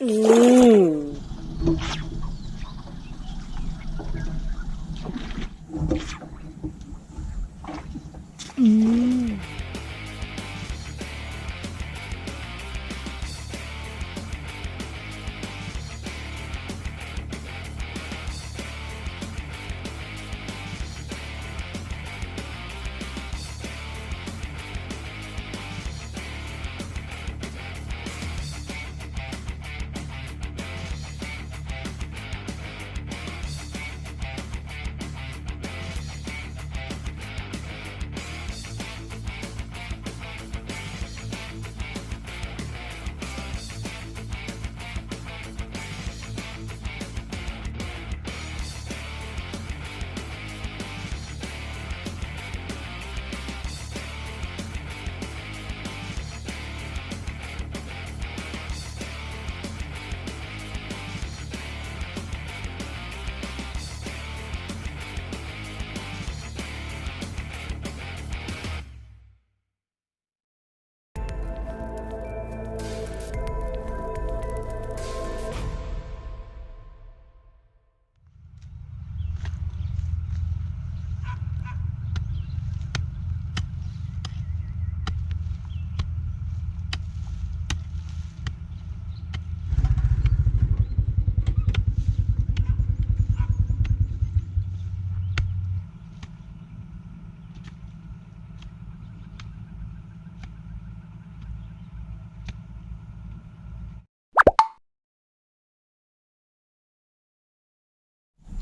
อืมอืม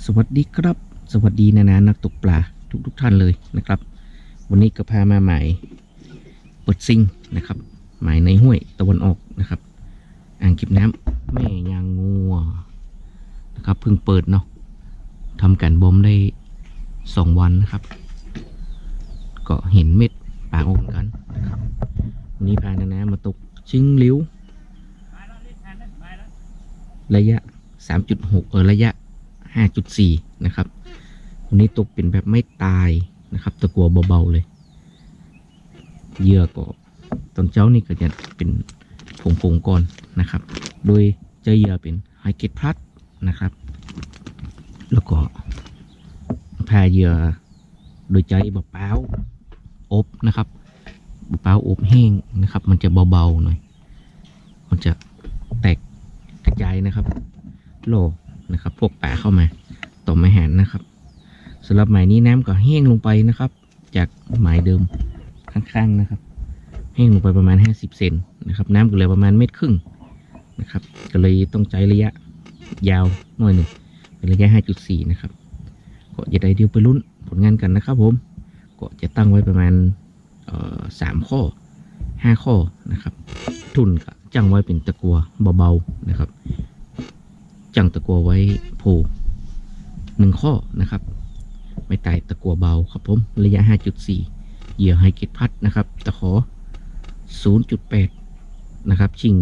สวัสดีครับ สวัสดีนานานักตกปลาทุกทุกท่านเลยนะครับ วันนี้ก็พามาหมายเปิดซิงนะครับหมายในห้วยตะวันออกนะครับ อ่างเก็บน้ำแม่ยางงัวนะครับเพิ่งเปิดเนาะทำกันบอมได้สองวันนะครับ ก็เห็นเม็ดปลาโอนกันนะครับวันนี้พานานามาตกชิงลิ้วระยะ 3.6เออระยะ 5.4 นะครับวันนี้ตกเป็นแบบไม่ตายนะครับ ตะกัวเบาๆเลยเยื่อก็ตอนเจ้านี่ก็จะเป็นผงๆก่อนนะครับ โดยจอเยื่อเป็นไฮเกตพลัดนะครับ แล้วก็แพาเยื่อโดยใจบะเป้าอบนะครับบะเป้าอบแห้งนะครับ มันจะเบาๆหน่อย มันจะแตกกระจายนะครับ โล นะครับ พวกป่าเข้ามาต่อไม้หันนะครับสำหรับหมายนี้น้ำก็แห้งลงไปนะครับ จากหมายเดิมข้างๆนะครับ แห้งลงไปประมาณ 50 เซนนะครับ น้ำก็เหลือประมาณเม็ดครึ่งนะครับ ก็เลยต้องใช้ระยะยาวหน่อยหนึ่งเป็นระยะ 5.4 นะครับก็จะได้เดียวไปลุ้นผลงานกันนะครับผมก็จะตั้งไว้ประมาณสามข้อห้าข้อนะครับ ทุนก็จังไว้เป็นตะกัวเบาๆนะครับ จังตะกัวไว้โผล่หนึ่งข้อนะครับ ไม่ไตายตะกัวเบาครับผม ระยะ 5.4 เหยื่อไฮเกตพัดนะครับ ตะขอ 0.8 นะครับ ชิง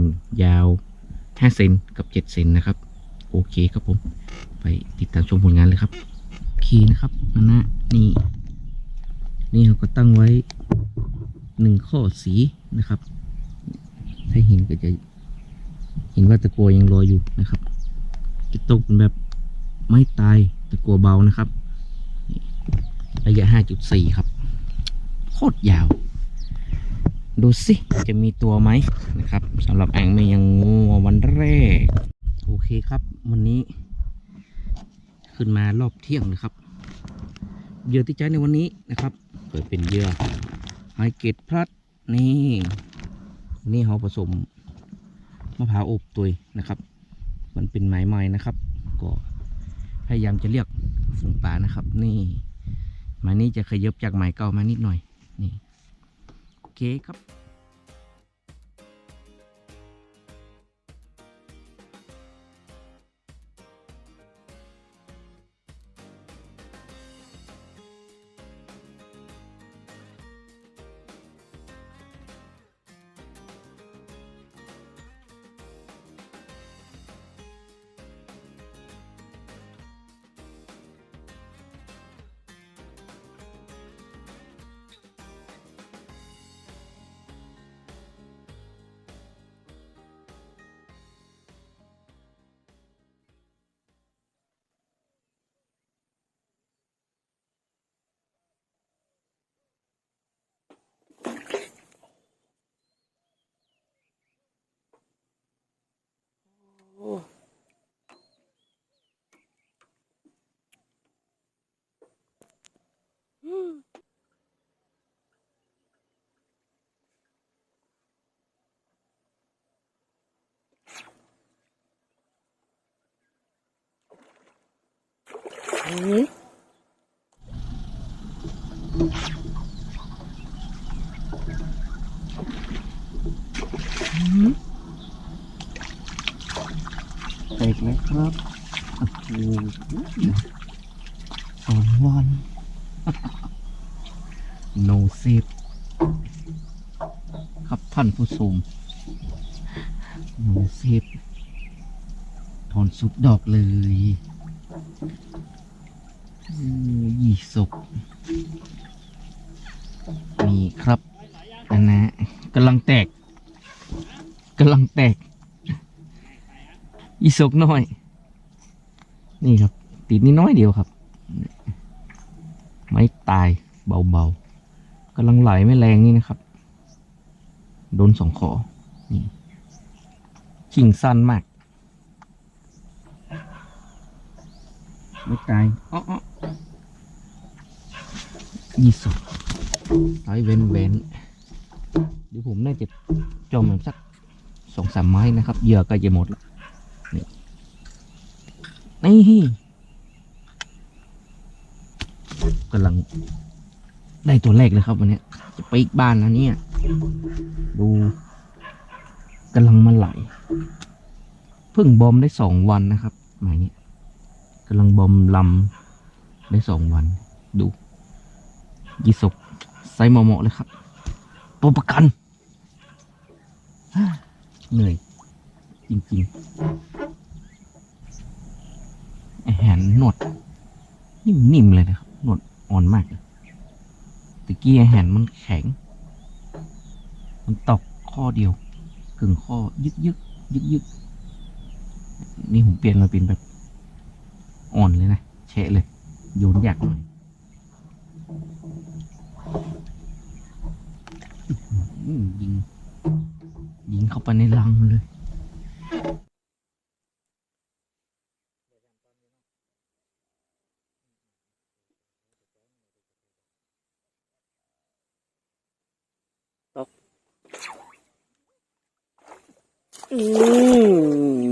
ยาว 5 เซนกับ 7 เซนนะครับ โอเคครับผม ไปติดตามชมผลงานเลยครับโอเคนะครับนั่นนะนี่ นี่เราก็ตั้งไว้หนึ่งข้อสีนะครับ ถ้าเห็นก็จะเห็นว่าตะกัวยังลอยอยู่นะครับ จะตกเป็นแบบไม่ตายแตะกัวเบานะครับระยะ 5.4 ครับ โคตรยาว ดูสิจะมีตัวไหมนะครับสำหรับแองไม่ยังงัววันแรก โอเคครับ วันนี้ ขึ้นมารอบเที่ยงนะครับเหยื่อที่ใช้ในวันนี้นะครับเปิดเป็นเหยื่อไฮเกตพลัดนี่ นี่เขาผสมมะพร้าวอบตัวยนะครับ มันเป็นไม้ไม้นะครับ ก็พยายามจะเรียกฝูงป่านะครับ นี่ไม้นี้จะขยับจากไม้เก่ามานิดหน่อยนี่โอเคครับ 오. 음. 아니? ครับโอ้โหสองวันโนเซฟครับท่านผู้ชมโนเซฟถอนสุดดอกเลยอืมยี่สกนี่ครับอันนะกำลังแตกกำลังแตก อีสกน้อย นี่ครับ ติดนิดน้อยเดียวครับ ไม่ตายเบาๆกำลังไหลไม่แรงนี่นะครับ โดนสองขอนี่ชิงสั้นมากไม่ตายอ้ออ้อยี่สกไหลเว้นเว้นเดี๋ยวผมน่าจะจมสักสองสามไม้นะครับ เหยื่อใก็จะหมดแล้ว นี่กำลังได้ตัวแรกเลยครับวันนี้จะไปอีกบ้านนะเนี่ย ดูกำลังมาไหลเพิ่งบอมได้สองวันนะครับหมายนี้กำลังบอมลำได้สองวัน ดูยีสกไซส์เหมาะเลยครับ ตัวประกัน เหนื่อย จริง ๆ อาหารหนวด นิ่มๆเลยนะครับ หนวดอ่อนมากตะกี้อาหารมันแข็ง มันตอกข้อเดียว กึ่งข้อยึกยึกยึกยึกนี่ผมเปลี่ยนมาเป็นแบบอ่อนเลยนะแฉะเลย โยนยากหน่อยยิง ยิงเข้าไปในรังเลย อื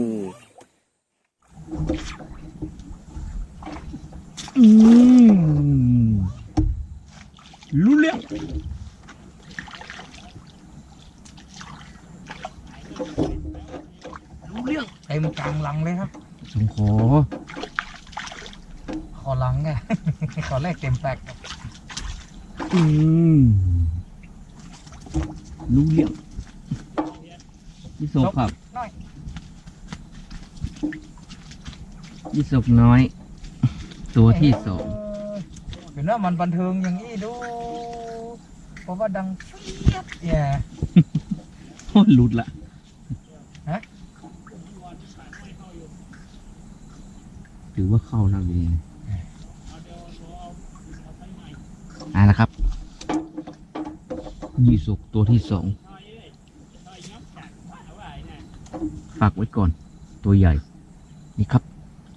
มอืมรู้เรื่องรู้เรื่องเต็มกลางหลังเลยครับสงขอขอหลังไง ขอแรกเต็มแปกครับอืมรู้เรื่อง ยี่สกครับน้อยยี่สกน้อย ตัวที่สองเห็นว่ามันบันเทิงอย่างนี้ดู เพราะว่าดังเฟียดแย่โคตรหลุดละฮะถือว่าเข้าแล้วดีอ่าละครับยี่สกตัวที่สอง ฝากไว้ก่อน ตัวใหญ่ นี่ครับ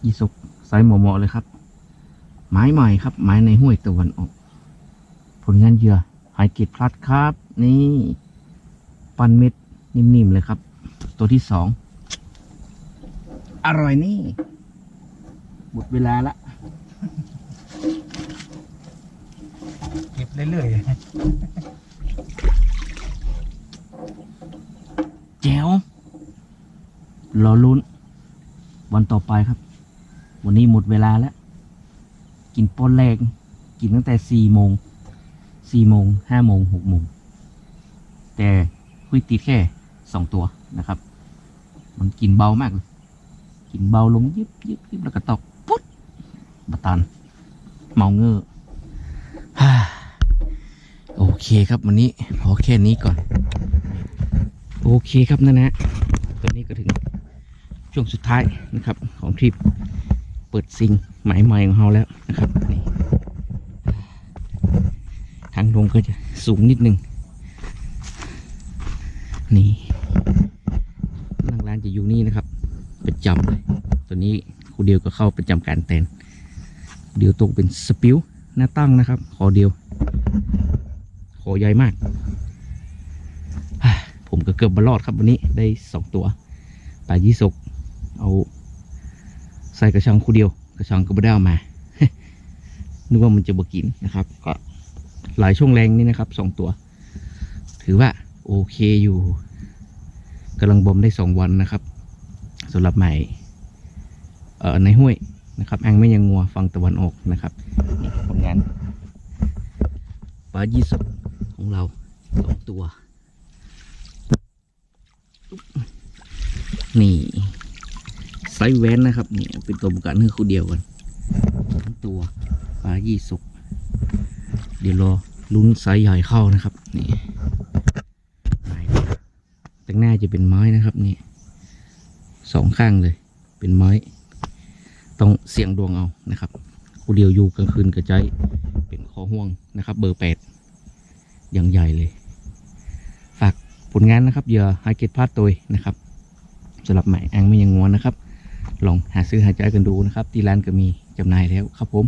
ยี่สกไซส์เหมาะๆเลยครับ ไม้ใหม่ครับ ไม้ในห้วยตะวันออก ผลงานเหยื่อหายเกตพลัดครับ นี่ ปันเม็ดนิ่มๆเลยครับ ตัวที่สอง อร่อยนี่หมดเวลาละเก็บเรื่อยๆแจ๋ว รอลุ้น วันต่อไปครับ วันนี้หมดเวลาแล้ว กินป้อนแรก กินตั้งแต่สี่โมงสี่โมงห้าโมงหกโมงแต่คุยติดแค่สองตัวนะครับ มันกินเบามากเลยกินเบาลงยิบยิบยิบแล้วก็ตอกปุ๊ดมาตัน เมาเงอโอเคครับวันนี้พอแค่นี้ก่อน โอเคครับนั่นนะตอนนี้ก็ถึง ช่วงสุดท้ายนะครับ ของทริปเปิดซิงหมายใหม่ของเราแล้วนะครับนี่ทางลงก็จะสูงนิดนึงนี่นั่งร้านจะอยู่นี่นะครับประจำเลยตอนนี้ครูเดียวก็เข้าประจำการแทนเดียวตรงเป็นสปิวหน้าตั้งนะครับขอเดียวขอใหญ่มาก ผมก็เกือบบรอดครับวันนี้ได้สองตัวปลายี่สก เอาใส่กระชังคู่เดียว กระชังก็ไม่ได้เอามา นึกว่ามันจะบกินนะครับ ก็หลายช่วงแรงนี่นะครับสองตัว ถือว่าโอเคอยู่กำลังบ่มได้สองวันนะครับสำหรับใหม่เอ่อในห้วยนะครับแอ่งไม่ยังงัวฝั่งตะวันออกนะครับนี่ผลงานปลายี่สกของเราสองตัว นี่ ไซส์แวนนะครับนี่เป็นตัวประกันคือคู่เดียวกันทั้งตัวปลายี่สกเดี๋ยวรอลุ้นไซส์ใหญ่เข้านะครับนี่ไม้แต่งหน้าจะเป็นไม้นะครับนี่สองข้างเลย เป็นไม้ ต้องเสี่ยงดวงเอานะครับคู่เดียวอยู่กลางคืนกระจายเป็นคอห่วงนะครับ เบอร์แปดอย่างใหญ่เลย ฝากผลงานนะครับเหยื่อไฮเกตพาดตัวนะครับสำหรับใหม่แองไม่ยังงวนนะครับ ลองหาซื้อหาใจกันดูนะครับ ที่ร้านก็มีจำหน่ายแล้วครับผม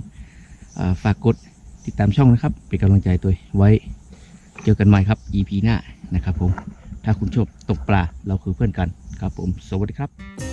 ฝากกดติดตามช่องนะครับ เป็นกำลังใจตัวไว้เจอกันใหม่ครับ EP หน้านะครับผมถ้าคุณชอบตกปลาเราคือเพื่อนกันครับผม สวัสดีครับ